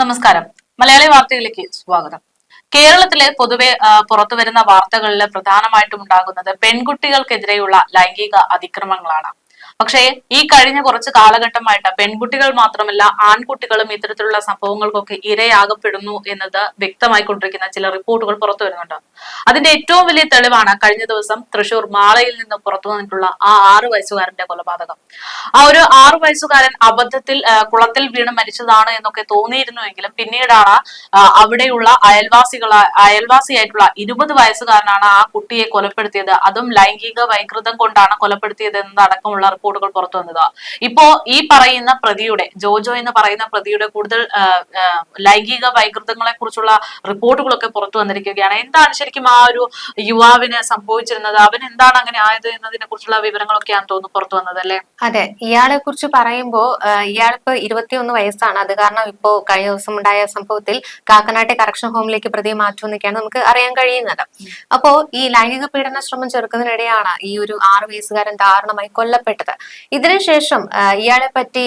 നമസ്കാരം. മലയാളി വാർത്തയിലേക്ക് സ്വാഗതം. കേരളത്തിലെ പൊതുവെ പുറത്തു വരുന്ന വാർത്തകളിൽ പ്രധാനമായിട്ടും ഉണ്ടാകുന്നത് പെൺകുട്ടികൾക്കെതിരെയുള്ള ലൈംഗിക അതിക്രമങ്ങളാണ്. പക്ഷേ ഈ കഴിഞ്ഞ കുറച്ച് കാലഘട്ടമായിട്ട് പെൺകുട്ടികൾ മാത്രമല്ല ആൺകുട്ടികളും ഇത്തരത്തിലുള്ള സംഭവങ്ങൾക്കൊക്കെ ഇരയാകപ്പെടുന്നു എന്നത് വ്യക്തമായിക്കൊണ്ടിരിക്കുന്ന ചില റിപ്പോർട്ടുകൾ പുറത്തു വരുന്നുണ്ട്. അതിന്റെ ഏറ്റവും വലിയ തെളിവാണ് കഴിഞ്ഞ ദിവസം തൃശൂർ മാളയിൽ നിന്ന് പുറത്തു വന്നിട്ടുള്ള ആ ആറു വയസ്സുകാരന്റെ കൊലപാതകം. ആ ഒരു ആറു വയസ്സുകാരൻ അബദ്ധത്തിൽ കുളത്തിൽ വീണ് മരിച്ചതാണ് എന്നൊക്കെ തോന്നിയിരുന്നുവെങ്കിലും പിന്നീടാണ് അവിടെയുള്ള അയൽവാസികള അയൽവാസിയായിട്ടുള്ള ഇരുപത് വയസ്സുകാരനാണ് ആ കുട്ടിയെ കൊലപ്പെടുത്തിയത്. അതും ലൈംഗിക വൈകൃതം കൊണ്ടാണ് കൊലപ്പെടുത്തിയത് എന്നതടക്കമുള്ള റിപ്പോർട്ടുകൾ പുറത്തു വന്നത്. ഇപ്പോ ഈ പറയുന്ന പ്രതിയുടെ ജോജോ എന്ന് പറയുന്ന പ്രതിയുടെ കൂടുതൽ ലൈംഗിക വൈകൃതങ്ങളെ കുറിച്ചുള്ള റിപ്പോർട്ടുകളൊക്കെ പുറത്തു വന്നിരിക്കുകയാണ്. എന്താണ് ശരിക്കും ആ ഒരു യുവാവിന് സംഭവിച്ചിരുന്നത്? അവൻ എന്താണ് അങ്ങനെ ആയത് എന്നതിനെ കുറിച്ചുള്ള വിവരങ്ങളൊക്കെയാണ് തോന്നുന്നു പുറത്തു വന്നത് അല്ലെ? അതെ. ഇയാളെ കുറിച്ച് പറയുമ്പോ ഇയാൾക്ക് ഇരുപത്തിയൊന്ന് വയസ്സാണ്. അത് കാരണം ഇപ്പോ കഴിഞ്ഞ ദിവസം ഉണ്ടായ സംഭവത്തിൽ കാക്കനാട്ടെ കറക്ഷൻ ഹോമിലേക്ക് പ്രതിയെ മാറ്റുമെന്നൊക്കെയാണ് നമുക്ക് അറിയാൻ കഴിയുന്നത്. അപ്പോ ഈ ലൈംഗിക പീഡന ശ്രമം ചെറുക്കുന്നതിനിടെയാണ് ഈ ഒരു ആറ് വയസ്സുകാരൻ ദാരുണമായി കൊല്ലപ്പെട്ടത്. ഇതിനുശേഷം ആ, ഇയാളെ പറ്റി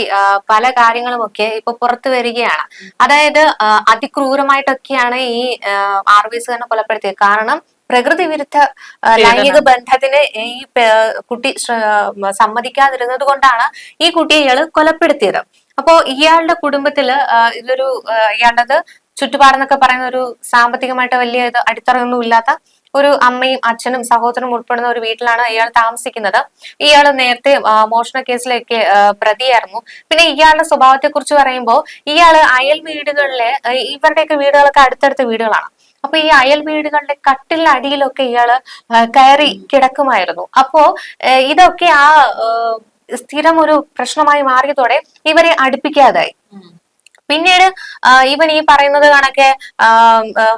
പല കാര്യങ്ങളുമൊക്കെ ഇപ്പൊ പുറത്തു വരികയാണ്. അതായത് അതിക്രൂരമായിട്ടൊക്കെയാണ് ഈ ആ, ആറു വയസ്സുകാരനെ കൊലപ്പെടുത്തിയത്. കാരണം പ്രകൃതി വിരുദ്ധ ലൈംഗിക ബന്ധത്തിന് ഈ കുട്ടി സമ്മതിക്കാതിരുന്നത് കൊണ്ടാണ് ഈ കുട്ടിയെ ഇയാൾ കൊലപ്പെടുത്തിയത്. അപ്പോ ഇയാളുടെ കുടുംബത്തിൽ ഇതൊരു ഇയാളുടെ ചുറ്റുപാടെന്നൊക്കെ പറയുന്ന ഒരു സാമ്പത്തികമായിട്ട് വലിയ അടിത്തറയൊന്നും ഇല്ലാത്ത ഒരു അമ്മയും അച്ഛനും സഹോദരനും ഉൾപ്പെടുന്ന ഒരു വീട്ടിലാണ് ഇയാൾ താമസിക്കുന്നത്. ഇയാൾ നേരത്തെ മോഷണ കേസിലേക്ക് പ്രതിയായിരുന്നു. പിന്നെ ഇയാളുടെ സ്വഭാവത്തെ കുറിച്ച് പറയുമ്പോൾ ഇയാൾ അയൽ വീടുകളിലെ ഇവരുടെയൊക്കെ വീടുകളൊക്കെ അടുത്തടുത്ത വീടുകളാണ്. അപ്പൊ ഈ അയൽ വീടുകളുടെ കട്ടിലിന്റെ അടിയിലൊക്കെ ഇയാൾ കയറി കിടക്കുമായിരുന്നു. അപ്പോ ഇതൊക്കെ ആ, സ്ഥിരം ഒരു പ്രശ്നമായി മാറിയതോടെ ഇവരെ അടുപ്പിക്കാതായി. പിന്നീട് ഈവൻ ഈ പറയുന്നത് കണക്കെ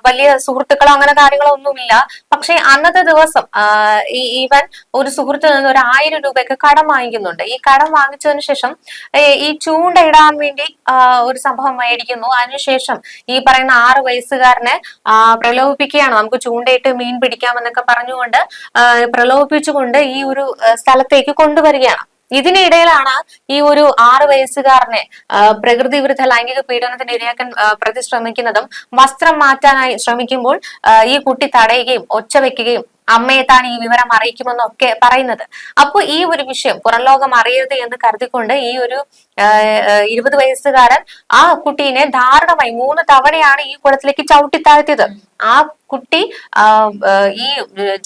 വലിയ സുഹൃത്തുക്കളോ അങ്ങനെ കാര്യങ്ങളോ ഒന്നുമില്ല. പക്ഷെ അന്നത്തെ ദിവസം ഈവൻ ഒരു സുഹൃത്തിൽ നിന്ന് ഒരു ആയിരം രൂപയൊക്കെ കടം വാങ്ങിക്കുന്നുണ്ട്. ഈ കടം വാങ്ങിച്ചതിന് ശേഷം ഈ ചൂണ്ട ഇടാൻ വേണ്ടി ഒരു സംഭവം മേടിക്കുന്നു. അതിനുശേഷം ഈ പറയുന്ന ആറ് വയസ്സുകാരനെ പ്രലോഭിപ്പിക്കുകയാണ്. നമുക്ക് ചൂണ്ടയിട്ട് മീൻ പിടിക്കാമെന്നൊക്കെ പറഞ്ഞുകൊണ്ട് പ്രലോഭിപ്പിച്ചുകൊണ്ട് ഈ ഒരു സ്ഥലത്തേക്ക് കൊണ്ടുവരികയാണ്. ഇതിനിടയിലാണ് ഈ ഒരു ആറ് വയസ്സുകാരനെ പ്രകൃതി വിരുദ്ധ ലൈംഗിക പീഡനത്തിന് ഇരയാക്കാൻ പ്രതി ശ്രമിക്കുന്നതും വസ്ത്രം മാറ്റാനായി ശ്രമിക്കുമ്പോൾ ഈ കുട്ടി തടയുകയും ഒച്ച വെക്കുകയും അമ്മയെ താൻ ഈ വിവരം അറിയിക്കുമെന്നൊക്കെ പറയുന്നത്. അപ്പോൾ ഈ ഒരു വിഷയം പുറം ലോകം അറിയരുത് എന്ന് കരുതിക്കൊണ്ട് ഈ ഒരു ഇരുപത് വയസ്സുകാരൻ ആ കുട്ടീനെ ധാരണമായി മൂന്ന് തവണയാണ് ഈ കുളത്തിലേക്ക് ചവിട്ടിത്താഴ്ത്തിയത്. ആ കുട്ടി ഈ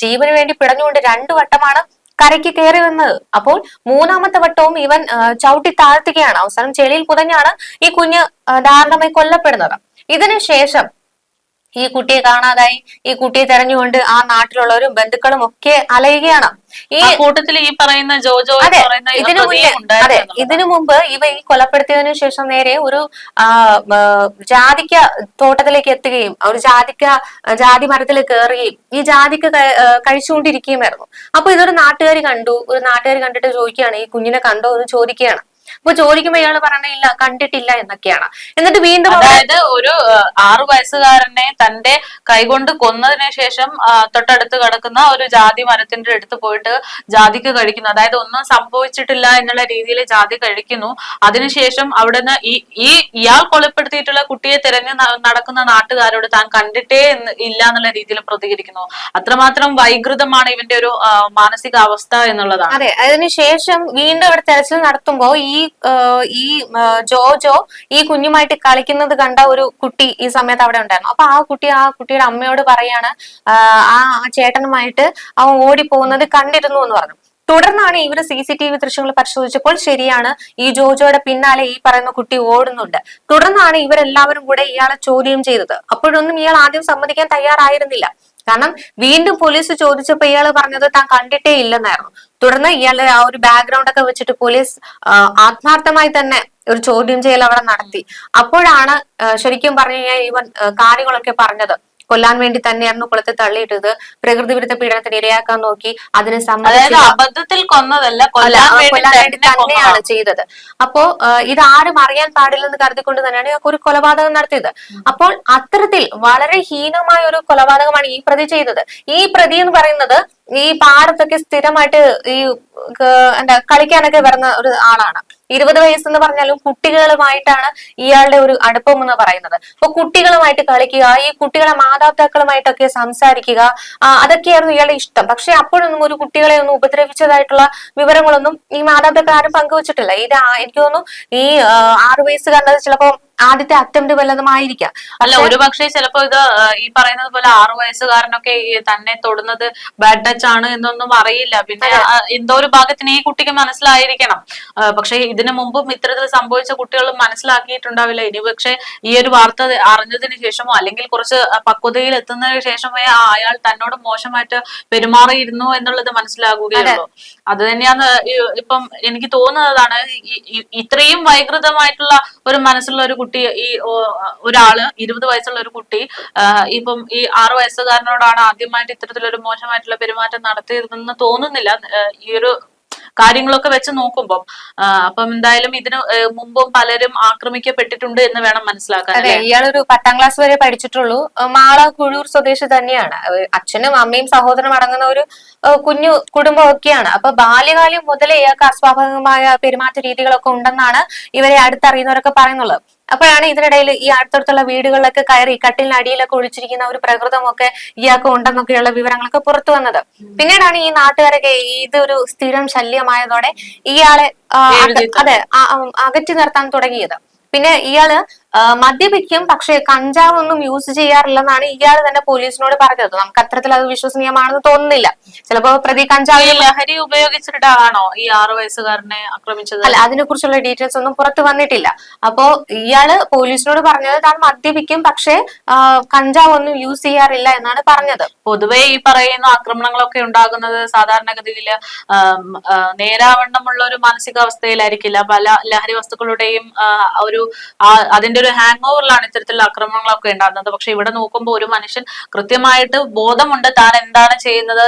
ജീവന് വേണ്ടി പിടഞ്ഞുകൊണ്ട് രണ്ടു വട്ടമാണ് കരയ്ക്ക് കയറി വന്നത് അപ്പോൾ മൂന്നാമത്തെ വട്ടവും ഇവൻ ചവിട്ടി താഴ്ത്തുകയാണ്. അവസാനം ചെളിയിൽ പുതഞ്ഞാണ് ഈ കുഞ്ഞ് ദാരുണമായി കൊല്ലപ്പെടുന്നത്. ഇതിനു ശേഷം ഈ കുട്ടിയെ കാണാതായി. ഈ കുട്ടിയെ തെരഞ്ഞുകൊണ്ട് ആ നാട്ടിലുള്ളവരും ബന്ധുക്കളും ഒക്കെ അലയുകയാണ്. ഈ കൂട്ടത്തിൽ ഈ പറയുന്ന ജോജോ ഇതിനു മുന്നേ അതെ ഇതിനു മുമ്പ് ഇവ ഈ കൊലപ്പെടുത്തിയതിനു ശേഷം നേരെ ഒരു ജാതിക്ക തോട്ടത്തിലേക്ക് എത്തുകയും ഒരു ജാതിക്ക ജാതി മരത്തിൽ കയറുകയും ഈ ജാതിക്ക കഴിച്ചുകൊണ്ടിരിക്കുകയുമായിരുന്നു. അപ്പൊ ഇതൊരു നാട്ടുകാർ കണ്ടു. ഒരു നാട്ടുകാർ കണ്ടിട്ട് ചോദിക്കുകയാണ് ഈ കുഞ്ഞിനെ കണ്ടോ എന്ന് ചോദിക്കുകയാണ്. അപ്പൊ ചോദിക്കുമ്പോ ഇയാൾ പറയണ ഇല്ല കണ്ടിട്ടില്ല എന്നൊക്കെയാണ്. എന്നിട്ട് വീണ്ടും അതായത് ഒരു ആറു വയസ്സുകാരനെ തന്റെ കൈകൊണ്ട് കൊന്നതിന് ശേഷം തൊട്ടടുത്ത് കിടക്കുന്ന ഒരു ജാതി മരത്തിന്റെ അടുത്ത് പോയിട്ട് ജാതിക്ക് കഴിക്കുന്നു. അതായത് ഒന്നും സംഭവിച്ചിട്ടില്ല എന്നുള്ള രീതിയിൽ ജാതി കഴിക്കുന്നു. അതിനുശേഷം അവിടുന്ന് ഈ ഈ ഇയാൾ കൊലപ്പെടുത്തിയിട്ടുള്ള കുട്ടിയെ തിരഞ്ഞു നടക്കുന്ന നാട്ടുകാരോട് താൻ കണ്ടിട്ടേ ഇല്ല എന്നുള്ള രീതിയിൽ പ്രതികരിക്കുന്നു. അത്രമാത്രം വൈകൃതമാണ് ഇവന്റെ ഒരു മാനസികാവസ്ഥ എന്നുള്ളതാണ്. അതെ അതിനുശേഷം വീണ്ടും അവിടെ തെരച്ചിൽ നടത്തുമ്പോ ഈ ഈ ജോജോ ഈ കുഞ്ഞുമായിട്ട് കളിക്കുന്നത് കണ്ട ഒരു കുട്ടി ഈ സമയത്ത് അവിടെ ഉണ്ടായിരുന്നു. അപ്പൊ ആ കുട്ടി ആ കുട്ടിയുടെ അമ്മയോട് പറയാണ് ആ, ചേട്ടനുമായിട്ട് അവൻ ഓടിപ്പോകുന്നത് കണ്ടിരുന്നു എന്ന് പറഞ്ഞു. തുടർന്നാണ് ഇവർ സി സി ടി വി ദൃശ്യങ്ങൾ പരിശോധിച്ചപ്പോൾ ശരിയാണ് ഈ ജോജോയുടെ പിന്നാലെ ഈ പറയുന്ന കുട്ടി ഓടുന്നുണ്ട്. തുടർന്നാണ് ഇവരെല്ലാവരും കൂടെ ഇയാളെ ചോദ്യം ചെയ്തത്. അപ്പോഴൊന്നും ഇയാൾ ആദ്യം സമ്മതിക്കാൻ തയ്യാറായിരുന്നില്ല. കാരണം വീണ്ടും പോലീസ് ചോദിച്ചപ്പോ ഇയാൾ പറഞ്ഞത് താൻ കണ്ടിട്ടേ ഇല്ലെന്നായിരുന്നു. തുടർന്ന് ഇയാളുടെ ആ ഒരു ബാക്ക്ഗ്രൗണ്ട് ഒക്കെ വെച്ചിട്ട് പോലീസ് ആത്മാർത്ഥമായി തന്നെ ഒരു ചോദ്യം ചെയ്യൽ അവിടെ നടത്തി. അപ്പോഴാണ് ശരിക്കും പറഞ്ഞു കഴിഞ്ഞാൽ ഇവൻ കാര്യങ്ങളൊക്കെ പറഞ്ഞത്. കൊല്ലാൻ വേണ്ടി തന്നെയായിരുന്നു കുളത്തിൽ തള്ളിയിട്ടത്. പ്രകൃതി വിരുദ്ധ പീഡനത്തിന് ഇരയാക്കാൻ നോക്കി അതിന് അബദ്ധത്തിൽ കൊന്നതല്ല കൊല്ലാൻ വേണ്ടി തന്നെയാണ് ചെയ്തത്. അപ്പോ ഇത് ആരും അറിയാൻ പാടില്ലെന്ന് കരുതിക്കൊണ്ട് തന്നെയാണ് ഒരു കൊലപാതകം നടത്തിയത്. അപ്പോൾ അത്തരത്തിൽ വളരെ ഹീനമായ ഒരു കൊലപാതകമാണ് ഈ പ്രതി ചെയ്തത്. ഈ പ്രതി എന്ന് പറയുന്നത് ഈ പാടത്തൊക്കെ സ്ഥിരമായിട്ട് ഈ എന്താ കളിക്കാനൊക്കെ വരുന്ന ഒരു ആളാണ്. ഇരുപത് വയസ്സെന്ന് പറഞ്ഞാലും കുട്ടികളുമായിട്ടാണ് ഇയാളുടെ ഒരു അടുപ്പം എന്ന് പറയുന്നത്. അപ്പൊ കുട്ടികളുമായിട്ട് കളിക്കുക ഈ കുട്ടികളെ മാതാപിതാക്കളുമായിട്ടൊക്കെ സംസാരിക്കുക അതൊക്കെയായിരുന്നു ഇയാളുടെ ഇഷ്ടം. പക്ഷെ അപ്പോഴൊന്നും ഒരു കുട്ടികളെ ഒന്നും ഉപദ്രവിച്ചതായിട്ടുള്ള വിവരങ്ങളൊന്നും ഈ മാതാപിതാക്കൾ ആരും പങ്കുവച്ചിട്ടില്ല. ഇത് എനിക്ക് തോന്നുന്നു ഈ ആറു വയസ്സുകാരനത് ചിലപ്പോ ആദ്യത്തെ അറ്റംപ്റ്റ് വല്ലതുമായിരിക്കാം. അല്ല ഒരു പക്ഷേ ചിലപ്പോ ഇത് ഈ പറയുന്നത് പോലെ ആറു വയസ്സുകാരനൊക്കെ തന്നെ തൊടുന്നത് ബാഡ് ടച്ച് ആണ് എന്നൊന്നും അറിയില്ല. പിന്നെ എന്തോ ഒരു ഭാഗത്തിന് ഈ കുട്ടിക്ക് മനസ്സിലായിരിക്കണം. പക്ഷെ ഇതിനു മുമ്പും ഇത്തരത്തിൽ സംഭവിച്ച കുട്ടികൾ മനസ്സിലാക്കിയിട്ടുണ്ടാവില്ല. ഇനി പക്ഷെ ഈ ഒരു വാർത്ത അറിഞ്ഞതിന് ശേഷമോ അല്ലെങ്കിൽ കുറച്ച് പക്വതയിൽ എത്തുന്നതിന് ശേഷമേ അയാൾ തന്നോട് മോശമായിട്ട് പെരുമാറിയിരുന്നു എന്നുള്ളത് മനസ്സിലാകുകയുള്ളൂ. അത്. തന്നെയാണ് ഇപ്പം എനിക്ക് തോന്നുന്നതാണ് ഇത്രയും വൈകൃതമായിട്ടുള്ള ഒരു മനസ്സുള്ള ഒരു കുട്ടി ഈ ഓ- ഒരാൾ ഇരുപത് വയസ്സുള്ള ഒരു കുട്ടി ഇപ്പം ഈ ആറു വയസ്സുകാരനോടാണ് ആദ്യമായിട്ട് ഇത്തരത്തിലൊരു മോശമായിട്ടുള്ള പെരുമാറ്റം നടത്തിയതെന്ന് തോന്നുന്നില്ല. ഈ ഒരു കാര്യങ്ങളൊക്കെ വെച്ച് നോക്കുമ്പോൾ അപ്പം എന്തായാലും ഇതിന് മുമ്പും പലരും ആക്രമിക്കപ്പെട്ടിട്ടുണ്ട് എന്ന് വേണം മനസ്സിലാക്കാൻ അതെ? ഇയാളൊരു പത്താം ക്ലാസ് വരെ പഠിച്ചിട്ടുള്ളൂ. മാള കുഴൂർ സ്വദേശി തന്നെയാണ്. അച്ഛനും അമ്മയും സഹോദരനും അടങ്ങുന്ന ഒരു കുഞ്ഞു കുഞ്ഞു കുടുംബമൊക്കെയാണ്. അപ്പൊ ബാല്യകാലം മുതലേ ഇയാൾക്ക് അസ്വാഭാവികമായ പെരുമാറ്റ രീതികളൊക്കെ ഉണ്ടെന്നാണ് ഇവരെ അടുത്തറിയുന്നവരൊക്കെ പറയുന്നുള്ളത് അപ്പോഴാണ് ഇതിനിടയിൽ ഈ അടുത്തടുത്തുള്ള വീടുകളിലൊക്കെ കയറി കട്ടിലിനടിയിലൊക്കെ ഒളിച്ചിരിക്കുന്ന ഒരു പ്രകൃതമൊക്കെ ഇയാൾക്ക് ഉണ്ടെന്നൊക്കെയുള്ള വിവരങ്ങളൊക്കെ പുറത്തു വന്നത്. പിന്നീടാണ് ഈ നാട്ടുകാരൊക്കെ ഇതൊരു സ്ഥിരം ശല്യമായതോടെ ഇയാളെ അതെ അകറ്റി നിർത്താൻ തുടങ്ങിയത്. പിന്നെ ഇയാൾ മദ്യപിക്കും പക്ഷെ കഞ്ചാവ് ഒന്നും യൂസ് ചെയ്യാറില്ലെന്നാണ് ഇയാൾ തന്നെ പോലീസിനോട് പറഞ്ഞത്. നമുക്ക് അത്തരത്തിൽ അത് വിശ്വസനീയമാണെന്ന് തോന്നുന്നില്ല. ചിലപ്പോ പ്രതി കഞ്ചാവ് ലഹരി ഉപയോഗിച്ചിട്ടാണോ ഈ ആറു വയസ്സുകാരനെ ആക്രമിച്ചത്? അല്ല അതിനെ കുറിച്ചുള്ള ഡീറ്റെയിൽസ് ഒന്നും പുറത്തു വന്നിട്ടില്ല. അപ്പോ ഇയാൾ പോലീസിനോട് പറഞ്ഞത് താൻ മദ്യപിക്കും പക്ഷെ കഞ്ചാവ് ഒന്നും യൂസ് ചെയ്യാറില്ല എന്നാണ് പറഞ്ഞത്. പൊതുവെ ഈ പറയുന്ന ആക്രമണങ്ങളൊക്കെ ഉണ്ടാകുന്നത് സാധാരണഗതിയിൽ നേരാവണ്ണമുള്ള ഒരു മാനസികാവസ്ഥയിലായിരിക്കില്ല. പല ലഹരി വസ്തുക്കളുടെയും ഒരു അതിന്റെ ഒരു ഹാങ് ഓവറിലാണ് ഇത്തരത്തിലുള്ള ആക്രമണങ്ങളൊക്കെ ഉണ്ടാകുന്നത്. പക്ഷെ ഇവിടെ നോക്കുമ്പോൾ ഒരു മനുഷ്യൻ കൃത്യമായിട്ട് ബോധമുണ്ട് താൻ എന്താണ് ചെയ്യുന്നത്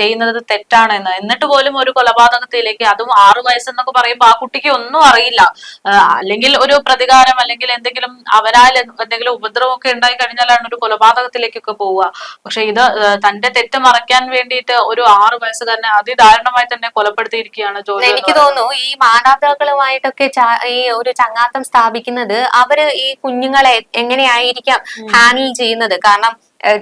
ചെയ്യുന്നത് തെറ്റാണെന്ന്. എന്നിട്ട് പോലും ഒരു കൊലപാതകത്തിലേക്ക് അതും ആറു വയസ്സെന്നൊക്കെ പറയുമ്പോൾ ആ കുട്ടിക്ക് ഒന്നും അറിയില്ല. അല്ലെങ്കിൽ ഒരു പ്രതികാരം അല്ലെങ്കിൽ എന്തെങ്കിലും അവരാൽ എന്തെങ്കിലും ഉപദ്രവമൊക്കെ ഉണ്ടായി കഴിഞ്ഞാലാണ് ഒരു കൊലപാതകത്തിലേക്കൊക്കെ പോവുക. പക്ഷെ ഇത് തന്റെ തെറ്റ് മറയ്ക്കാൻ വേണ്ടിയിട്ട് ഒരു ആറു വയസ്സുകാരനെ അതിദാരുണമായി തന്നെ കൊലപ്പെടുത്തിയിരിക്കുകയാണ് എനിക്ക് തോന്നുന്നു ഈ മാതാപിതാക്കളുമായിട്ടൊക്കെ ഈ ഒരു ചങ്ങാത്തം സ്ഥാപിക്കുന്നത് അവർ ഈ കുഞ്ഞുങ്ങളെ എങ്ങനെയായിരിക്കാം ഹാൻഡിൽ ചെയ്യുന്നത്? കാരണം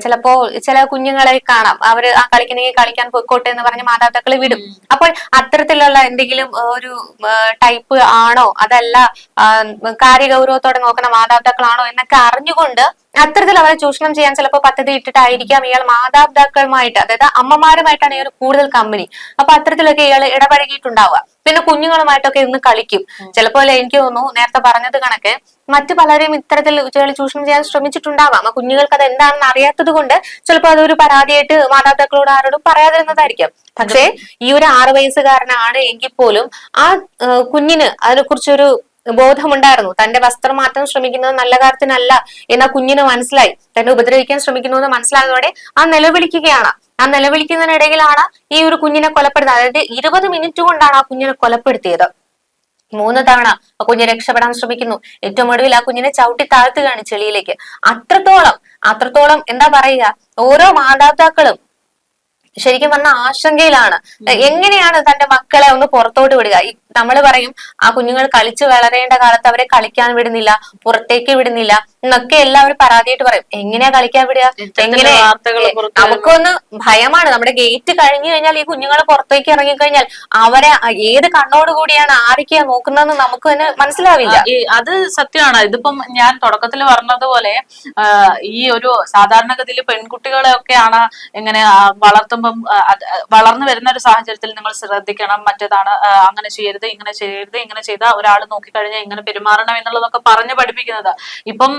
ചിലപ്പോ ചില കുഞ്ഞുങ്ങളെ കാണാം. അവർ ആ കളിക്കണമെങ്കിൽ കളിക്കാൻ പോയിക്കോട്ടെ എന്ന് പറഞ്ഞ് മാതാപിതാക്കളെ വിടും. അപ്പോൾ അത്തരത്തിലുള്ള എന്തെങ്കിലും ഒരു ടൈപ്പ് ആണോ? അതല്ല കാര്യഗൗരവത്തോടെ നോക്കുന്ന മാതാപിതാക്കളാണോ എന്നൊക്കെ അറിഞ്ഞുകൊണ്ട് അത്തരത്തിൽ അവരെ ചൂഷണം ചെയ്യാൻ ചിലപ്പോൾ പദ്ധതി ഇട്ടിട്ടായിരിക്കാം ഇയാൾ മാതാപിതാക്കളുമായിട്ട് അതായത് അമ്മമാരുമായിട്ടാണ് ഇയാൾ കൂടുതൽ കമ്പനി അപ്പൊ അത്തരത്തിലൊക്കെ ഇയാൾ ഇടപഴകിയിട്ടുണ്ടാവുക. പിന്നെ കുഞ്ഞുങ്ങളുമായിട്ടൊക്കെ ഇന്ന് കളിക്കും. ചിലപ്പോൾ എനിക്ക് തോന്നുന്നു നേരത്തെ പറഞ്ഞത് കണക്ക് മറ്റു പലരെയും ഇത്തരത്തിൽ ഇയാൾ ചൂഷണം ചെയ്യാൻ ശ്രമിച്ചിട്ടുണ്ടാവാം. ആ കുഞ്ഞുങ്ങൾക്ക് അത് എന്താണെന്ന് അറിയാത്തത് കൊണ്ട് ചിലപ്പോൾ അതൊരു പരാതിയായിട്ട് മാതാപിതാക്കളോട് ആരോടും പറയാതിരുന്നതായിരിക്കാം. പക്ഷേ ഈ ഒരു ആറു വയസ്സുകാരനാണ് എങ്കിൽ പോലും ആ കുഞ്ഞിന് അതിനെക്കുറിച്ചൊരു ബോധമുണ്ടായിരുന്നു. തന്റെ വസ്ത്രം മാറ്റാൻ ശ്രമിക്കുന്നത് നല്ല കാര്യത്തിനല്ല എന്ന കുഞ്ഞിന് മനസ്സിലായി. തന്നെ ഉപദ്രവിക്കാൻ ശ്രമിക്കുന്നു എന്ന് മനസ്സിലായതോടെ ആ നിലവിളിക്കുകയാണ്. ആ നിലവിളിക്കുന്നതിനിടയിലാണ് ഈ ഒരു കുഞ്ഞിനെ കൊലപ്പെടുന്നത്. അതായത് ഇരുപത് മിനിറ്റ് കൊണ്ടാണ് ആ കുഞ്ഞിനെ കൊലപ്പെടുത്തിയത്. മൂന്ന് തവണ ആ കുഞ്ഞ് രക്ഷപ്പെടാൻ ശ്രമിക്കുന്നു. ഏറ്റവും ഒടുവിൽ ആ കുഞ്ഞിനെ ചവിട്ടി താഴ്ത്തുകയാണ് ചെളിയിലേക്ക്. അത്രത്തോളം അത്രത്തോളം എന്താ പറയുക ഓരോ മാതാപിതാക്കളും ശരിക്കും പറഞ്ഞ ആശങ്കയിലാണ്. എങ്ങനെയാണ് തന്റെ മക്കളെ ഒന്ന് പുറത്തോട്ട് വിടുക? നമ്മൾ പറയും ആ കുഞ്ഞുങ്ങൾ കളിച്ചു വളരേണ്ട കാലത്ത് അവരെ കളിക്കാൻ വിടുന്നില്ല പുറത്തേക്ക് വിടുന്നില്ല എന്നൊക്കെ എല്ലാവരും പരാതിയായിട്ട് പറയും. എങ്ങനെയാ കളിക്കാൻ വിടുക? എങ്ങനെ? നമുക്കൊന്ന് ഭയമാണ്. നമ്മുടെ ഗേറ്റ് കഴിഞ്ഞു കഴിഞ്ഞാൽ ഈ കുഞ്ഞുങ്ങൾ പുറത്തേക്ക് ഇറങ്ങിക്കഴിഞ്ഞാൽ അവരെ ഏത് കണ്ണോടുകൂടിയാണ് ആരൊക്കെയാ നോക്കുന്നതെന്ന് നമുക്ക് തന്നെ മനസ്സിലാവില്ല. അത് സത്യമാണ്. ഇതിപ്പം ഞാൻ തുടക്കത്തിൽ പറഞ്ഞതുപോലെ ഈ ഒരു സാധാരണഗതിയിൽ പെൺകുട്ടികളെ ഒക്കെയാണ് ഇങ്ങനെ വളർത്തുമ്പം വളർന്നു വരുന്ന ഒരു സാഹചര്യത്തിൽ നിങ്ങൾ ശ്രദ്ധിക്കണം. മറ്റേതാണ് അങ്ങനെ ചെയ്യരുത് ഇങ്ങനെ ചെയ്യരുത് ഇങ്ങനെ ചെയ്താൽ ഒരാൾ നോക്കിക്കഴിഞ്ഞാൽ ഇങ്ങനെ പെരുമാറണം എന്നുള്ളതൊക്കെ പറഞ്ഞു പഠിപ്പിക്കുന്നത്. ഇപ്പം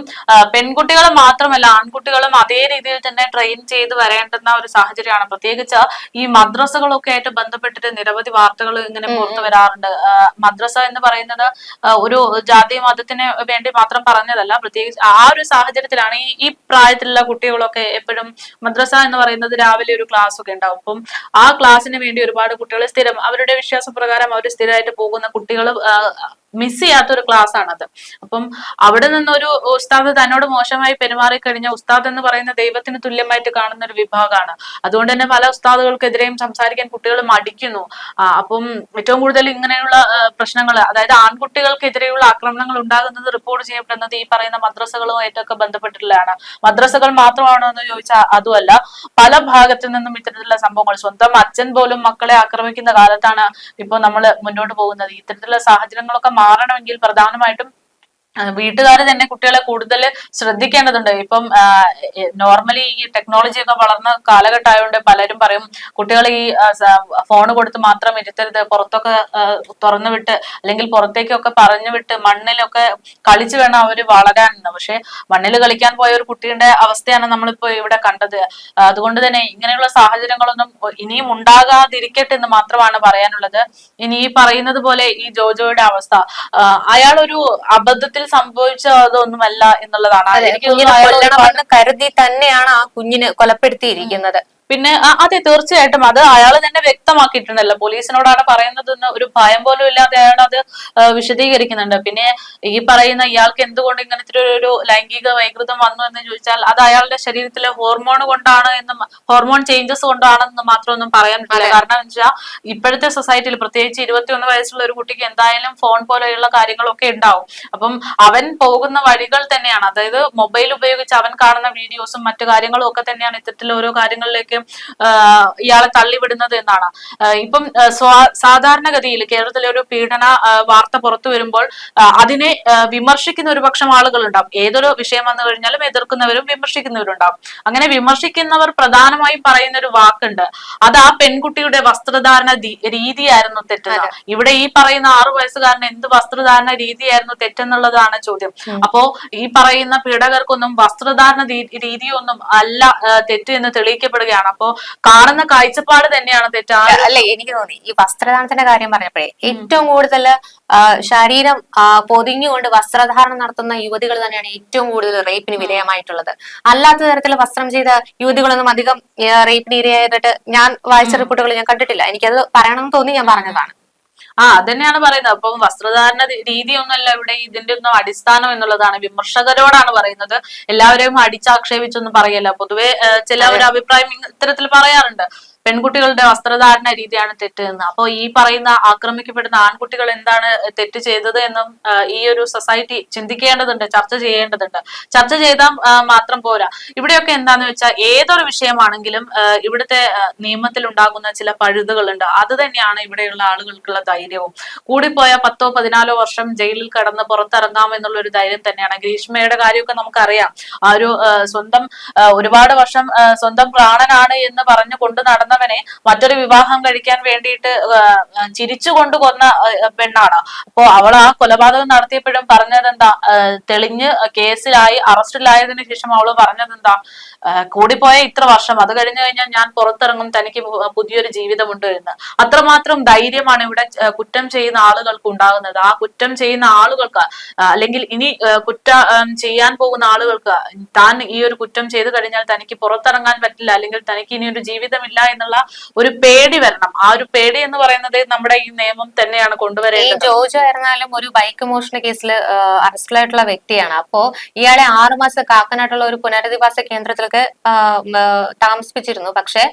പെൺകുട്ടികൾ പെൺകുട്ടികളെ മാത്രമല്ല ആൺകുട്ടികളും അതേ രീതിയിൽ തന്നെ ട്രെയിൻ ചെയ്ത് വരേണ്ടുന്ന ഒരു സാഹചര്യമാണ്. പ്രത്യേകിച്ച് ഈ മദ്രസകളൊക്കെ ആയിട്ട് ബന്ധപ്പെട്ടിട്ട് നിരവധി വാർത്തകൾ ഇങ്ങനെ പുറത്തു വരാറുണ്ട്. മദ്രസ എന്ന് പറയുന്നത് ഒരു ജാതി മതത്തിന് വേണ്ടി മാത്രം പറഞ്ഞതല്ല. പ്രത്യേകിച്ച് ആ ഒരു സാഹചര്യത്തിലാണ് ഈ ഈ പ്രായത്തിലുള്ള കുട്ടികളൊക്കെ എപ്പോഴും മദ്രസ എന്ന് പറയുന്നത് രാവിലെ ഒരു ക്ലാസ് ഒക്കെ ഉണ്ടാവും. അപ്പം ആ ക്ലാസ്സിന് വേണ്ടി ഒരുപാട് കുട്ടികൾ സ്ഥിരം അവരുടെ വിശ്വാസപ്രകാരം അവർ സ്ഥിരമായിട്ട് പോകുന്ന കുട്ടികൾ മിസ് ചെയ്യാത്ത ഒരു ക്ലാസ് ആണത്. അപ്പം അവിടെ നിന്നൊരു ഉസ്താദ് തന്നോട് മോശമായി പെരുമാറി കഴിഞ്ഞ ഉസ്താദ് എന്ന് പറയുന്ന ദൈവത്തിന് തുല്യമായിട്ട് കാണുന്ന ഒരു വിഭാഗമാണ് അതുകൊണ്ട് തന്നെ പല ഉസ്താദുകൾക്കെതിരെയും സംസാരിക്കാൻ കുട്ടികൾ മടിക്കുന്നു. അപ്പം ഏറ്റവും കൂടുതൽ ഇങ്ങനെയുള്ള പ്രശ്നങ്ങൾ അതായത് ആൺകുട്ടികൾക്കെതിരെയുള്ള ആക്രമണങ്ങൾ ഉണ്ടാകുന്നത് റിപ്പോർട്ട് ചെയ്യപ്പെടുന്നത് ഈ പറയുന്ന മദ്രസകളുമായിട്ടൊക്കെ ബന്ധപ്പെട്ടിട്ടുള്ളതാണ്. മദ്രസകൾ മാത്രമാണോ എന്ന് ചോദിച്ചാൽ അതുമല്ല പല ഭാഗത്തു നിന്നും ഇത്തരത്തിലുള്ള സംഭവങ്ങൾ സ്വന്തം അച്ഛൻ പോലും മക്കളെ ആക്രമിക്കുന്ന കാലത്താണ് ഇപ്പോൾ നമ്മൾ മുന്നോട്ട് പോകുന്നത്. ഇത്തരത്തിലുള്ള സാഹചര്യങ്ങളൊക്കെ മാറണമെങ്കിൽ പ്രധാനമായിട്ടും വീട്ടുകാർ തന്നെ കുട്ടികളെ കൂടുതൽ ശ്രദ്ധിക്കേണ്ടതുണ്ട്. ഇപ്പം നോർമലി ഈ ടെക്നോളജി ഒക്കെ വളർന്ന കാലഘട്ടമായതുകൊണ്ട് പലരും പറയും കുട്ടികൾ ഈ ഫോൺ കൊടുത്ത് മാത്രം ഇരുത്തരുത് പുറത്തൊക്കെ തുറന്നു വിട്ട് അല്ലെങ്കിൽ പുറത്തേക്കൊക്കെ പറഞ്ഞു വിട്ട് മണ്ണിലൊക്കെ കളിച്ചു വേണം അവർ വളരാൻ. എന്ന് പക്ഷെ മണ്ണിൽ കളിക്കാൻ പോയ ഒരു കുട്ടിയുടെ അവസ്ഥയാണ് നമ്മളിപ്പോ ഇവിടെ കണ്ടത്. അതുകൊണ്ട് തന്നെ ഇങ്ങനെയുള്ള സാഹചര്യങ്ങളൊന്നും ഇനിയും ഉണ്ടാകാതിരിക്കട്ടെ എന്ന് മാത്രമാണ് പറയാനുള്ളത്. ഇനി ഈ പറയുന്നത് പോലെ ഈ ജോജോയുടെ അവസ്ഥ അയാൾ ഒരു അബദ്ധത്തിൽ സംഭവിച്ചതൊന്നുമല്ല എന്നുള്ളതാണ്. എനിക്ക് കരുതി തന്നെയാണ് ആ കുഞ്ഞിനെ കൊലപ്പെടുത്തിയിരിക്കുന്നത്. പിന്നെ അതെ തീർച്ചയായിട്ടും. അത് അയാൾ തന്നെ വ്യക്തമാക്കിയിട്ടുണ്ടല്ലോ. പോലീസിനോടാണ് പറയുന്നത് ഒരു ഭയം പോലും ഇല്ലാതെ അയാൾ അത് വിശദീകരിക്കുന്നുണ്ട്. പിന്നെ ഈ പറയുന്ന ഇയാൾക്ക് എന്തുകൊണ്ട് ഇങ്ങനത്തെ ഒരു- ഒരു ലൈംഗിക വൈകൃതം വന്നു എന്ന് ചോദിച്ചാൽ അത് അയാളുടെ ശരീരത്തിലെ ഹോർമോൺ കൊണ്ടാണ് എന്നും ഹോർമോൺ ചേഞ്ചസ് കൊണ്ടാണെന്ന് മാത്രമൊന്നും പറയാൻ പറ്റില്ല. കാരണം എന്ന് വെച്ചാൽ ഇപ്പോഴത്തെ സൊസൈറ്റിയിൽ പ്രത്യേകിച്ച് ഇരുപത്തിയൊന്ന് വയസ്സുള്ള ഒരു കുട്ടിക്ക് എന്തായാലും ഫോൺ പോലെയുള്ള കാര്യങ്ങളൊക്കെ ഉണ്ടാവും. അപ്പം അവൻ പോകുന്ന വഴികൾ തന്നെയാണ്. അതായത് മൊബൈൽ ഉപയോഗിച്ച് അവൻ കാണുന്ന വീഡിയോസും മറ്റു കാര്യങ്ങളും ഒക്കെ തന്നെയാണ് ഇത്തരത്തിൽ ഓരോ കാര്യങ്ങളിലേക്ക് ആഹ് ഇയാളെ തള്ളിവിടുന്നത് എന്നാണ്. ഇപ്പം സാധാരണഗതിയിൽ കേരളത്തിലെ ഒരു പീഡന വാർത്ത പുറത്തു വരുമ്പോൾ അതിനെ വിമർശിക്കുന്ന ഒരു പക്ഷം ആളുകളുണ്ടാവും. ഏതൊരു വിഷയം വന്നു കഴിഞ്ഞാലും എതിർക്കുന്നവരും വിമർശിക്കുന്നവരും ഉണ്ടാവും അങ്ങനെ വിമർശിക്കുന്നവർ പ്രധാനമായും പറയുന്ന ഒരു വാക്കുണ്ട് അത് ആ പെൺകുട്ടിയുടെ വസ്ത്രധാരണ രീതിയായിരുന്നു തെറ്റുന്നത് ഇവിടെ ഈ പറയുന്ന ആറു വയസ്സുകാരന് എന്ത് വസ്ത്രധാരണ രീതിയായിരുന്നു തെറ്റെന്നുള്ളതാണ് ചോദ്യം. അപ്പോ ഈ പറയുന്ന പീഡകർക്കൊന്നും വസ്ത്രധാരണ രീതിയൊന്നും അല്ല തെറ്റ് എന്ന് തെളിയിക്കപ്പെടുകയാണ്. അപ്പോ കാണുന്ന കാഴ്ചപ്പാട് തന്നെയാണ് തെറ്റാ അല്ലെ എനിക്ക് തോന്നി. ഈ വസ്ത്രദാനത്തിന്റെ കാര്യം പറഞ്ഞപ്പോഴേ ഏറ്റവും കൂടുതൽ ശരീരം പൊതിഞ്ഞുകൊണ്ട് വസ്ത്രധാരണം നടത്തുന്ന യുവതികൾ തന്നെയാണ് ഏറ്റവും കൂടുതൽ റേപ്പിന് വിധേയമായിട്ടുള്ളത്. അല്ലാത്ത തരത്തിൽ വസ്ത്രം ചെയ്ത യുവതികളൊന്നും അധികം റേപ്പിന് ഇരയായിട്ട് ഞാൻ വായിച്ച റിപ്പോർട്ടുകൾ ഞാൻ കണ്ടിട്ടില്ല. എനിക്കത് പറയണം തോന്നി ഞാൻ പറഞ്ഞതാണ്. ആ അതന്നെയാണ് പറയുന്നത്. അപ്പം വസ്ത്രധാരണ രീതിയൊന്നുമല്ല ഇവിടെ ഇതിന്റെ ഒന്നും അടിസ്ഥാനം എന്നുള്ളതാണ്. വിമർശകരോടാണ് പറയുന്നത്. എല്ലാവരെയും അടിച്ചാക്ഷേപിച്ചൊന്നും പറയല്ല. പൊതുവെ ചില ഒരു അഭിപ്രായം ഇത്തരത്തിൽ പറയാറുണ്ട്. പെൺകുട്ടികളുടെ വസ്ത്രധാരണ രീതിയാണ് തെറ്റ് എന്ന് അപ്പൊ ഈ പറയുന്ന ആക്രമിക്കപ്പെടുന്ന ആൺകുട്ടികൾ എന്താണ് തെറ്റ് ചെയ്തത് എന്നും ഈ ഒരു സൊസൈറ്റി ചിന്തിക്കേണ്ടതുണ്ട് ചർച്ച ചെയ്യേണ്ടതുണ്ട്. ചർച്ച ചെയ്താൽ മാത്രം പോരാ. ഇവിടെയൊക്കെ എന്താന്ന് വെച്ചാൽ ഏതൊരു വിഷയമാണെങ്കിലും ഇവിടുത്തെ നിയമത്തിൽ ഉണ്ടാകുന്ന ചില പഴുതുകളുണ്ട്. അത് തന്നെയാണ് ഇവിടെയുള്ള ആളുകൾക്കുള്ള ധൈര്യവും. കൂടിപ്പോയ പത്തോ പതിനാലോ വർഷം ജയിലിൽ കടന്ന് പുറത്തിറങ്ങാം എന്നുള്ള ഒരു ധൈര്യം തന്നെയാണ്. ഗ്രീഷ്മയുടെ കാര്യമൊക്കെ നമുക്കറിയാം. ആ ഒരു സ്വന്തം ഒരുപാട് വർഷം സ്വന്തം പ്രാണനാണ് എന്ന് പറഞ്ഞു കൊണ്ട് നടന്നവനെ മറ്റൊരു വിവാഹം കഴിക്കാൻ വേണ്ടിയിട്ട് ചിരിച്ചു ചിരിച്ചുകൊണ്ട് കൊന്ന പെണ്ണാണ്. അപ്പോ അവൾ ആ കൊലപാതകം നടത്തിയപ്പോഴും പറഞ്ഞത് എന്താ തെളിഞ്ഞ് കേസിലായി അറസ്റ്റിലായതിനു ശേഷം അവൾ പറഞ്ഞത് എന്താ കൂടിപ്പോയ ഇത്ര വർഷം അത് കഴിഞ്ഞു കഴിഞ്ഞാൽ ഞാൻ പുറത്തിറങ്ങും തനിക്ക് പുതിയൊരു ജീവിതമുണ്ട് എന്ന്. അത്രമാത്രം ധൈര്യമാണ് ഇവിടെ കുറ്റം ചെയ്യുന്ന ആളുകൾക്ക് ഉണ്ടാകുന്നത്. ആ കുറ്റം ചെയ്യുന്ന ആളുകൾക്ക് അല്ലെങ്കിൽ ഇനി കുറ്റം ചെയ്യാൻ പോകുന്ന ആളുകൾക്ക് താൻ ഈ ഒരു കുറ്റം ചെയ്തു കഴിഞ്ഞാൽ തനിക്ക് പുറത്തിറങ്ങാൻ പറ്റില്ല അല്ലെങ്കിൽ തനിക്ക് ഇനി ഒരു ജീവിതമില്ല എന്നുള്ള ഒരു പേടി വരണം. ആ ഒരു പേടി എന്ന് പറയുന്നത് നമ്മുടെ ഈ നിയമം തന്നെയാണ് കൊണ്ടുവരേണ്ടത്. ജോജോ ആയിരുന്നാലും ഒരു ബൈക്ക് മോഷണ കേസിൽ അറസ്റ്റിലായിട്ടുള്ള വ്യക്തിയാണ്. അപ്പോ ഇയാളെ ആറുമാസം കാക്കനാട്ടുള്ള ഒരു പുനരധിവാസ കേന്ദ്രത്തിലേക്ക് താമസിപ്പിച്ചിരുന്നു. പക്ഷെ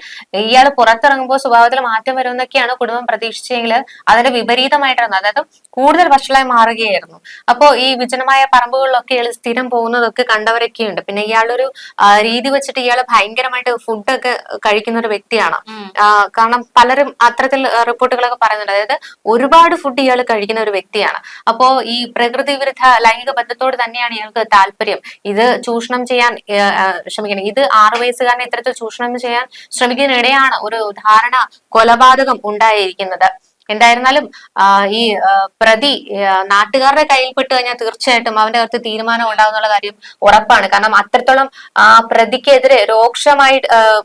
ഇയാൾ പുറത്തിറങ്ങുമ്പോൾ സ്വഭാവത്തിൽ മാറ്റം വരുമെന്നൊക്കെയാണ് കുടുംബം പ്രതീക്ഷിച്ചെങ്കിൽ അതിന്റെ വിപരീതമായിട്ടായിരുന്നു അതായത് കൂടുതൽ വഷളായി മാറുകയായിരുന്നു. അപ്പോ ഈ വിജനമായ പറമ്പുകളിലൊക്കെ ഇയാൾ സ്ഥിരം പോകുന്നതൊക്കെ കണ്ടവരൊക്കെ ഉണ്ട് പിന്നെ ഇയാളൊരു രീതി വെച്ചിട്ട് ഇയാൾ ഭയങ്കരമായിട്ട് ഫുഡൊക്കെ കഴിക്കുന്ന ഒരു വ്യക്തിയാണ്. കാരണം പലരും അത്തരത്തിൽ റിപ്പോർട്ടുകളൊക്കെ പറയുന്നുണ്ട്. അതായത് ഒരുപാട് ഫുഡ് ഇയാൾ കഴിക്കുന്ന ഒരു വ്യക്തിയാണ്. അപ്പോ ഈ പ്രകൃതി വിരുദ്ധ ലൈംഗിക ബന്ധത്തോട് തന്നെയാണ് ഇയാൾക്ക് താല്പര്യം. ഇത് ചൂഷണം ചെയ്യാൻ ക്ഷമിക്കണം ഇത് ആറു വയസ്സുകാരനെ ഇത്തരത്തിൽ ചൂഷണം ചെയ്യാൻ ശ്രമിക്കുന്നതിനിടെയാണ് ഒരു ധാരണ കൊലപാതകം ഉണ്ടായിരിക്കുന്നത്. എന്തായിരുന്നാലും ഈ പ്രതി നാട്ടുകാരുടെ കയ്യിൽ പെട്ട് കഴിഞ്ഞാൽ തീർച്ചയായിട്ടും അവന്റെ അകത്ത് തീരുമാനം ഉണ്ടാകുന്നുള്ള കാര്യം ഉറപ്പാണ്. കാരണം അത്രത്തോളം ആ പ്രതിക്കെതിരെ രോക്ഷമായി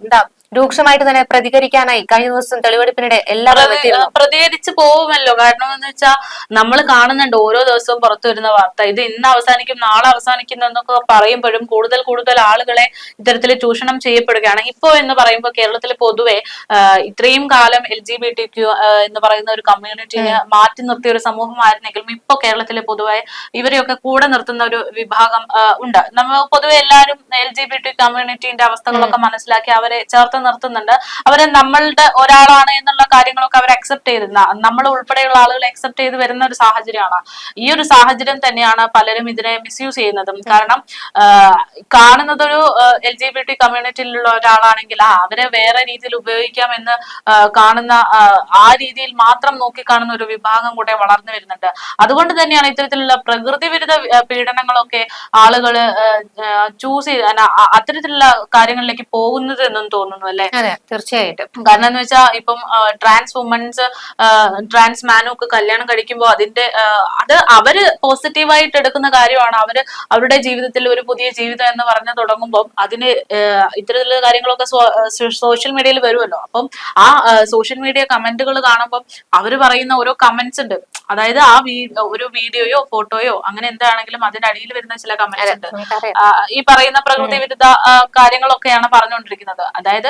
എന്താ രൂക്ഷമായിട്ട് തന്നെ പ്രതികരിക്കാനായി കഴിഞ്ഞ ദിവസം തെളിവെടുപ്പിനിടെ എല്ലാവരും പ്രതികരിച്ചു പോവുമല്ലോ. പോകുമല്ലോ കാരണം എന്ന് വെച്ചാൽ നമ്മൾ കാണുന്നുണ്ട് ഓരോ ദിവസവും പുറത്തു വരുന്ന വാർത്ത. ഇത് ഇന്ന് അവസാനിക്കും നാളെ അവസാനിക്കും എന്നൊക്കെ പറയുമ്പോഴും കൂടുതൽ കൂടുതൽ ആളുകളെ ഇത്തരത്തിൽ ചൂഷണം ചെയ്യപ്പെടുകയാണ്. ഇപ്പോ എന്ന് പറയുമ്പോൾ കേരളത്തിൽ പൊതുവെ ഇത്രയും കാലം L G B T Q എന്ന് പറയുന്ന ഒരു കമ്മ്യൂണിറ്റിയെ മാറ്റി നിർത്തിയ ഒരു സമൂഹമായിരുന്നെങ്കിലും ഇപ്പൊ കേരളത്തിലെ പൊതുവെ ഇവരെയൊക്കെ കൂടെ നിർത്തുന്ന ഒരു വിഭാഗം ഉണ്ട്. നമ്മൾ പൊതുവെ എല്ലാവരും എൽ ജി ബി ടി കമ്മ്യൂണിറ്റിന്റെ അവസ്ഥകളൊക്കെ മനസ്സിലാക്കി അവരെ ചേർത്ത് നിർത്തുന്നുണ്ട്. അവരെ നമ്മളുടെ ഒരാളാണ് എന്നുള്ള കാര്യങ്ങളൊക്കെ അവർ അക്സെപ്റ്റ് ചെയ്തിരുന്ന നമ്മൾ ഉൾപ്പെടെയുള്ള ആളുകൾ അക്സെപ്റ്റ് ചെയ്ത് വരുന്ന ഒരു സാഹചര്യമാണ്. ഈ ഒരു സാഹചര്യം തന്നെയാണ് പലരും ഇതിനെ മിസ്യൂസ് ചെയ്യുന്നതും. കാരണം കാണുന്നതൊരു എൽ ജി ബി ടി കമ്മ്യൂണിറ്റിയിലുള്ള ഒരാളാണെങ്കിൽ ആ അവരെ വേറെ രീതിയിൽ ഉപയോഗിക്കാം എന്ന് കാണുന്ന ആ രീതിയിൽ മാത്രം നോക്കിക്കാണുന്ന ഒരു വിഭാഗം കൂടെ വളർന്നു വരുന്നുണ്ട്. അതുകൊണ്ട് തന്നെയാണ് ഇത്തരത്തിലുള്ള പ്രകൃതി വിരുദ്ധ പീഡനങ്ങളൊക്കെ ആളുകൾ ചൂസ് ചെയ്ത് അത്തരത്തിലുള്ള കാര്യങ്ങളിലേക്ക് പോകുന്നത് എന്നും തോന്നുന്നു. അല്ലെ? തീർച്ചയായിട്ടും. കാരണം എന്ന് വെച്ചാൽ ഇപ്പം ട്രാൻസ് വുമൻസ് ട്രാൻസ് മാനും ഒക്കെ കല്യാണം കഴിക്കുമ്പോൾ അതിന്റെ അത് അവർ പോസിറ്റീവായിട്ട് എടുക്കുന്ന കാര്യമാണ്. അവർ അവരുടെ ജീവിതത്തിൽ ഒരു പുതിയ ജീവിതം എന്ന് പറഞ്ഞു തുടങ്ങുമ്പോൾ അതിന് ഇത്തരത്തിലുള്ള കാര്യങ്ങളൊക്കെ സോഷ്യൽ മീഡിയയിൽ വരുമല്ലോ. അപ്പം ആ സോഷ്യൽ മീഡിയ കമന്റുകൾ കാണുമ്പോൾ അവർ പറയുന്ന ഓരോ കമന്റ്സ് ഉണ്ട്. അതായത് ആ ഒരു വീഡിയോയോ ഫോട്ടോയോ അങ്ങനെ എന്താണെങ്കിലും അതിന്റെ അടിയിൽ വരുന്ന ചില കമന്റ്സ് ഉണ്ട്. ഈ പറയുന്ന പ്രകൃതി വിരുദ്ധ കാര്യങ്ങളൊക്കെയാണ് പറഞ്ഞുകൊണ്ടിരിക്കുന്നത് അതായത്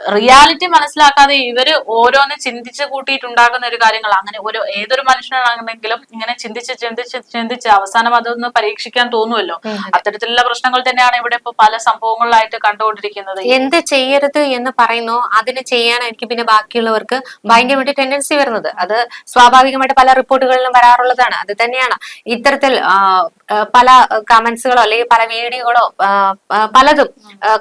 റിയാലിറ്റി മനസ്സിലാക്കാതെ ഇവർ ഓരോന്ന് ചിന്തിച്ച് കൂട്ടിയിട്ടുണ്ടാകുന്ന ഒരു കാര്യങ്ങൾ. അങ്ങനെ ഒരു ഏതൊരു മനുഷ്യനാണെങ്കിലും ഇങ്ങനെ ചിന്തിച്ച് ചിന്തിച്ച് ചിന്തിച്ച് അവസാനം അതൊന്ന് പരീക്ഷിക്കാൻ തോന്നുമല്ലോ. അത്തരത്തിലുള്ള പ്രശ്നങ്ങൾ തന്നെയാണ് ഇവിടെ ഇപ്പൊ പല സംഭവങ്ങളിലായിട്ട് കണ്ടുകൊണ്ടിരിക്കുന്നത്. എന്ത് ചെയ്യരുത് എന്ന് പറയുന്നു. അതിന് ചെയ്യാനായിരിക്കും പിന്നെ ബാക്കിയുള്ളവർക്ക് ഭയങ്കരമായിട്ട് ടെൻഡൻസി വരുന്നത്. അത് സ്വാഭാവികമായിട്ട് പല റിപ്പോർട്ടുകളിലും വരാറുള്ളതാണ്. അത് തന്നെയാണ്. ഇത്തരത്തിൽ പല കമന്റ്സുകളോ അല്ലെങ്കിൽ പല വീഡിയോകളോ പലതും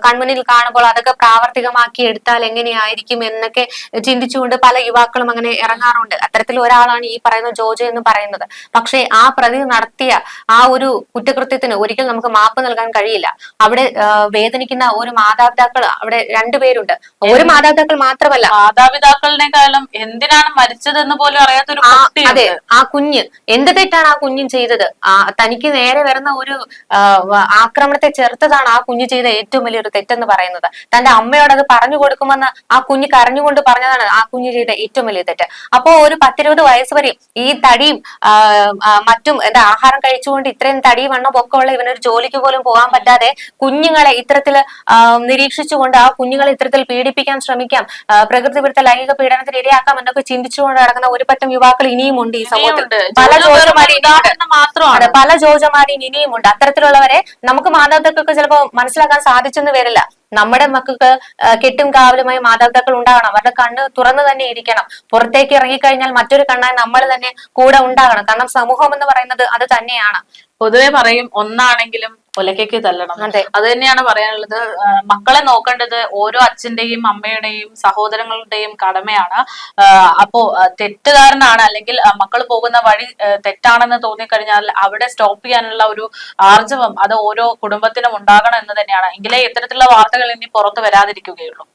കൺമുന്നിൽ കാണുമ്പോൾ അതൊക്കെ പ്രാവർത്തികമാക്കി എടുത്താൽ എങ്ങനെയായിരിക്കും എന്നൊക്കെ ചിന്തിച്ചുകൊണ്ട് പല യുവാക്കളും അങ്ങനെ ഇറങ്ങാറുണ്ട്. അത്തരത്തിൽ ഒരാളാണ് ഈ പറയുന്ന ജോജോ എന്ന് പറയുന്നത്. പക്ഷേ ആ പ്രതി നടത്തിയ ആ ഒരു കുറ്റകൃത്യത്തിന് ഒരിക്കൽ നമുക്ക് മാപ്പ് നൽകാൻ കഴിയില്ല. അവിടെ വേദനിക്കുന്ന ഒരു മാതാപിതാക്കൾ അവിടെ രണ്ടുപേരുണ്ട് ഒരു മാതാപിതാക്കൾ മാത്രമല്ല. മാതാപിതാക്കളുടെ കാലം എന്തിനാണ് മരിച്ചതെന്ന് പോലും അറിയാത്ത ഒരു അതെ ആ കുഞ്ഞ്. എന്ത് തെറ്റാണ് ആ കുഞ്ഞ് ചെയ്തത്? ആ തനിക്ക് നേരെ വരുന്ന ഒരു ആക്രമണത്തെ ചെറുത്തതാണ് ആ കുഞ്ഞ് ചെയ്ത ഏറ്റവും വലിയൊരു തെറ്റെന്ന് പറയുന്നത്. തന്റെ അമ്മയോട് അത് പറഞ്ഞു കൊടുക്കുമെന്ന് ആ കുഞ്ഞ് കരഞ്ഞുകൊണ്ട് പറഞ്ഞതാണ് ആ കുഞ്ഞ് ചെയ്ത ഏറ്റവും വലിയ തെറ്റ്. അപ്പോ ഒരു പത്തിരുപത് വയസ്സ് വരെ ഈ തടിയും മറ്റും എന്താ ആഹാരം കഴിച്ചുകൊണ്ട് ഇത്രയും തടി വണ്ണം പൊക്കമുള്ള ഇവനൊരു ജോലിക്ക് പോലും പോകാൻ പറ്റാതെ കുഞ്ഞുങ്ങളെ ഇത്തരത്തിൽ നിരീക്ഷിച്ചുകൊണ്ട് ആ കുഞ്ഞുങ്ങളെ ഇത്തരത്തിൽ പീഡിപ്പിക്കാൻ ശ്രമിക്കാം പ്രകൃതി വിരുദ്ധ ലൈംഗിക പീഡനത്തിന് ഇരയാക്കാം എന്നൊക്കെ ചിന്തിച്ചുകൊണ്ട് നടക്കുന്ന ഒരു പറ്റം യുവാക്കൾ ഇനിയും ഉണ്ട് ഈ സമൂഹത്തിൽ. പല മാത്രമാണ്. പല ജോജമാരും ഇനിയുമുണ്ട് അത്തരത്തിലുള്ളവരെ നമുക്ക് മാതാപിതാക്കൾക്ക് ചിലപ്പോ മനസ്സിലാക്കാൻ സാധിച്ചെന്ന് വരില്ല. നമ്മുടെ മക്കൾക്ക് കെട്ടും കാവലുമായി മാതാപിതാക്കൾ ഉണ്ടാകണം അവരുടെ കണ്ണ് തുറന്നു തന്നെ ഇരിക്കണം. പുറത്തേക്ക് ഇറങ്ങിക്കഴിഞ്ഞാൽ മറ്റൊരു കണ്ണായി നമ്മൾ തന്നെ കൂടെ ഉണ്ടാകണം. കാരണം സമൂഹം എന്ന് പറയുന്നത് അത് തന്നെയാണ്. പൊതുവെ പറയും ഒന്നാണെങ്കിലും ഒലക്കയ്ക്ക് തല്ലണം. അതെ. അത് തന്നെയാണ് പറയാനുള്ളത്. മക്കളെ നോക്കേണ്ടത് ഓരോ അച്ഛന്റെയും അമ്മയുടെയും സഹോദരങ്ങളുടെയും കടമയാണ്. അപ്പോ തെറ്റുകാരനാണ് അല്ലെങ്കിൽ മക്കൾ പോകുന്ന വഴി തെറ്റാണെന്ന് തോന്നിക്കഴിഞ്ഞാൽ അവിടെ സ്റ്റോപ്പ് ചെയ്യാനുള്ള ഒരു ആർജവം അത് ഓരോ കുടുംബത്തിനും ഉണ്ടാകണം എന്ന് തന്നെയാണ്. എങ്കിലേ ഇത്തരത്തിലുള്ള വാർത്തകൾ ഇനി പുറത്തു വരാതിരിക്കുകയുള്ളൂ.